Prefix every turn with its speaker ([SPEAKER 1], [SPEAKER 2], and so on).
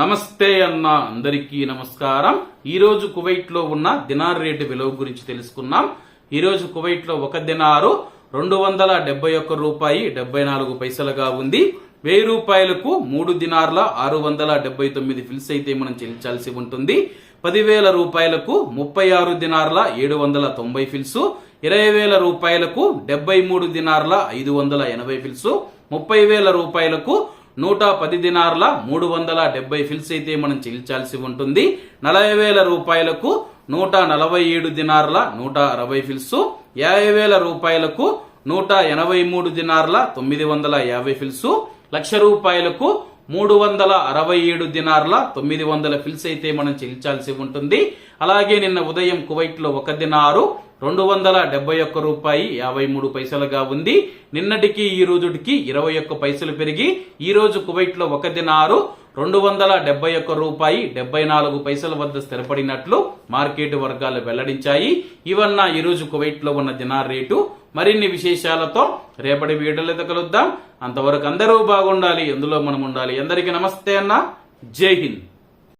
[SPEAKER 1] నమస్తే అన్న అందరికీ నమస్కారం. ఈ రోజు కువైట్లో ఉన్న దినార్ రేటు విలువ గురించి తెలుసుకున్నాం ఈ రోజు కువైట్లో ఒక దినారు రెండు వందల డెబ్బై ఒక్క రూపాయి డెబ్బై నాలుగు పైసలుగా ఉంది. వెయ్యి రూపాయలకు మూడు దినార్ల ఆరు వందల డెబ్బై తొమ్మిది ఫిల్స్ అయితే మనం చెల్లించాల్సి ఉంటుంది. పదివేల రూపాయలకు ముప్పై ఆరు దినార్ల ఏడు వందల తొంభై ఫిల్స్ ఇరవై వేల రూపాయలకు డెబ్బై మూడు దినార్ల ఐదు వందల ఎనభై ఫిల్స్ ముప్పై వేల రూపాయలకు నూట పది దినార్ల మూడు వందల డెబ్బై ఫిల్స్ అయితే మనం చెల్లించాల్సి ఉంటుంది. నలభై వేల రూపాయలకు నూట నలభై ఏడు దినార్ల నూట అరవై ఫిల్స్ యాభై వేల రూపాయలకు నూట ఎనభై మూడు దినార్ల తొమ్మిది వందల యాభై ఫిల్స్ లక్ష రూపాయలకు మూడు వందల అరవై ఏడు దినార్ల తొమ్మిది వందల ఫిల్స్ అయితే మనం చెల్లించాల్సి ఉంటుంది. అలాగే నిన్న ఉదయం కువైట్లో ఒక దినారు రెండు వందల డెబ్బై ఒక్క రూపాయి యాభై మూడు పైసలుగా ఉంది. నిన్నటికి ఈ రోజుటికి ఇరవై ఒక్క పైసలు పెరిగి ఈ రోజు కువైట్లో ఒక దినారు రెండు వందల డెబ్బై ఒక్క రూపాయి డెబ్బై నాలుగు పైసల వద్ద స్థిరపడినట్లు మార్కెట్ వర్గాలు వెల్లడించాయి. ఇవన్న ఈ రోజు కువైట్లో ఉన్న దినార్ రేటు. మరిన్ని విశేషాలతో రేపటి వీడియోలో కలుద్దాం. అంతవరకు అందరూ బాగుండాలి. ఎందులో మనం ఉండాలి? అందరికీ నమస్తే అన్న. జై హింద్.